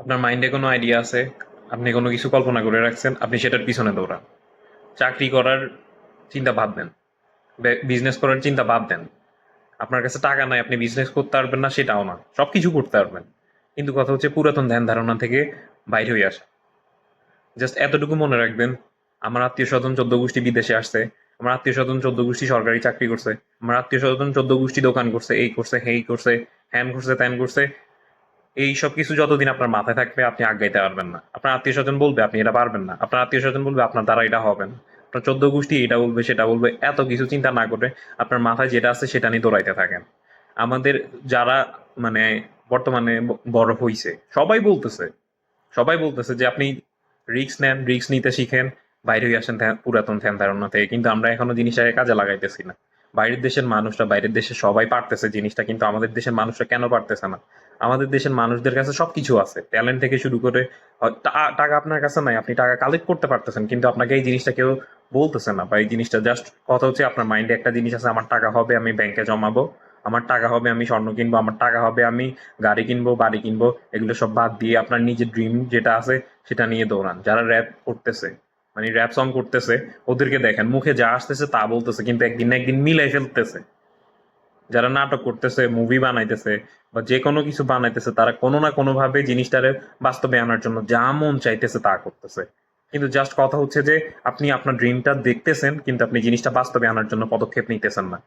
আপনার মাইন্ডে কোনো আইডিয়া আছে, আপনি কোনো কিছু কল্পনা করে রাখছেন, আপনি সেটার পিছনে দৌড়ান। চাকরি করার চিন্তা দেন বিজনেস করার চিন্তা দেন আপনার কাছে টাকা নাই, আপনি বিজনেস করতে পারবেন না, সেটাও না। সব কিছু করতে পারবেন। কিন্তু কথা হচ্ছে পুরাতন ধ্যান ধারণা থেকে বাইরে হয়ে আসা। জাস্ট এতটুকু মনে রাখবেন, আমার আত্মীয় স্বজন চোদ্দ গোষ্ঠী বিদেশে আসছে, আমার আত্মীয় স্বজন চোদ্দ গোষ্ঠী সরকারি চাকরি করছে, আমার আত্মীয় স্বজন চোদ্দ গোষ্ঠী দোকান করছে, এই করছে হেই করছে, হ্যান করছে, ত্যান করছে এই সব কিছু যতদিন আপনার মাথায় থাকবে, আপনি আগাইতে পারবেন না। আপনার আত্মীয় স্বজন বলবে, আপনি এটা পারবেন না। আপনার আত্মীয় স্বজন বলবে, আপনার দ্বারা এটা হবে না। আপনার চোদ্দ গোষ্ঠী এটা বলবে, সেটা বলবে, এত কিছু চিন্তা না করে আপনার মাথায় যেটা আছে সেটা নিয়ে দৌড়াইতে থাকেন। আমাদের যারা মানে বর্তমানে বড় হইছে, সবাই বলতেছে সবাই বলতেছে যে আপনি রিক্স নেন রিক্স নিতে শিখেন, বাইরে হয়ে আসেন পুরাতন ধ্যান ধারণা থেকে। কিন্তু আমরা এখনও জিনিসটাকে কাজে লাগাইতেছি না। বাইরের দেশের মানুষরা, বাইরের দেশে সবাই পারতেছে জিনিসটা, কিন্তু আমাদের দেশের মানুষরা কেন পারতেছে না? আমাদের দেশের মানুষদের কাছে সবকিছু আছে। ট্যালেন্ট থেকে শুরু করে টাকা আপনার কাছে নাই, আপনি টাকা কালেক্ট করতে পারতেছেন, কিন্তু আপনাকে এই জিনিসটা কেউ বলতেছে না। বা এই জিনিসটা জাস্ট কথা হচ্ছে আপনার মাইন্ডে একটা জিনিস আছে, আমার টাকা হবে, আমি ব্যাংকে জমাবো। আমার টাকা হবে, আমি স্বর্ণ কিনবো, আমার টাকা হবে, আমি গাড়ি কিনবো, বাড়ি কিনবো, এগুলো সব বাদ দিয়ে আপনার নিজের ড্রিম যেটা আছে, সেটা নিয়ে দৌড়ান। যারা র্যাপ করতেছে মানে র্যাপ সং করতেছে, ওদেরকে দেখেন, মুখে যা আসতেছে তা বলতেছে, কিন্তু একদিন না একদিন মিলাই ফেলতেছে। যারা নাটক করতেছে মুভি বানাইতেছে, বা যে কোনো কিছু বানাইতেছে, তারা কোনো না কোনো ভাবে জিনিসটারে বাস্তবে আনার জন্য যা মন চাইতেছে তা করতেছে। কিন্তু জাস্ট কথা হচ্ছে যে, আপনি আপনার ড্রিমটা দেখতেছেন, কিন্তু আপনি জিনিসটা বাস্তবে আনার জন্য পদক্ষেপ নিতেছেন না।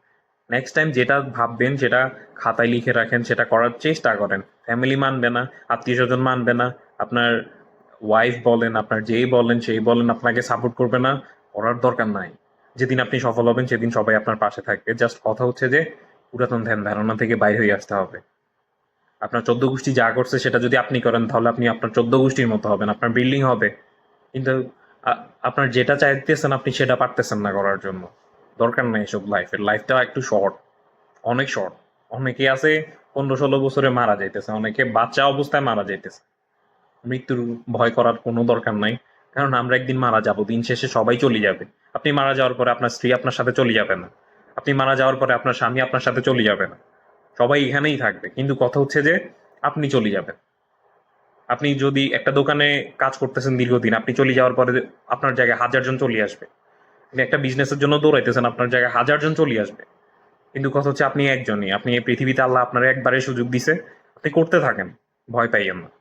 নেক্সট টাইম যেটা ভাববেন, সেটা খাতায় লিখে রাখেন, সেটা করার চেষ্টা করেন। ফ্যামিলি মানবে না আত্মীয় স্বজন মানবে না, আপনার ওয়াইফ বলেন, আপনার যেই বলেন, সেই বলেন, আপনাকে সাপোর্ট করবে না, করার দরকার নাই। যেদিন আপনি সফল হবেন, সেদিন সবাই আপনার পাশে থাকবে। জাস্ট কথা হচ্ছে যে, পুরাতন ধ্যান, ধারণা থেকে বাইরে হয়ে আসতে হবে। আপনার চোদ্দ গোষ্ঠী যা করছে, সেটা যদি আপনি করেন, তাহলে আপনি আপনার চোদ্দ গোষ্ঠীর মতো হবেন, আপনার বিল্ডিং হবে। কিন্তু আপনার যেটা চাইতেছেন, আপনি সেটা পারতেছেন না করার জন্য। দরকার নেই এসব লাইফের লাইফটা একটু শর্ট অনেক শর্ট অনেকে আছে, পনেরো ষোলো বছরে মারা যাইতেছে, অনেকে বাচ্চা অবস্থায় মারা যাইতেছে। মৃত্যুর ভয় করার কোনো দরকার নাই। কারণ আমরা একদিন মারা যাব, দিন শেষে সবাই চলে যাবে। আপনি মারা যাওয়ার পরে আপনার স্ত্রী আপনার সাথে চলে যাবে না। আপনি মারা যাওয়ার পরে আপনার স্বামী আপনার সাথে চলে যাবে না। সবাই এখানেই থাকবে। কিন্তু কথা হচ্ছে যে, আপনি চলে যাবেন। আপনি যদি একটা দোকানে কাজ করতেছেন দীর্ঘদিন, আপনি চলে যাওয়ার পরে আপনার জায়গায় হাজার জন চলে আসবে। আপনি একটা বিজনেসের জন্য দৌড়াইতেছেন, আপনার জায়গায় হাজার জন চলে আসবে। কিন্তু কথা হচ্ছে আপনি একজনই। আপনি এই পৃথিবীতে আল্লাহ আপনার একবারে সুযোগ দিছে। আপনি করতে থাকেন। ভয় পাইয়েন না।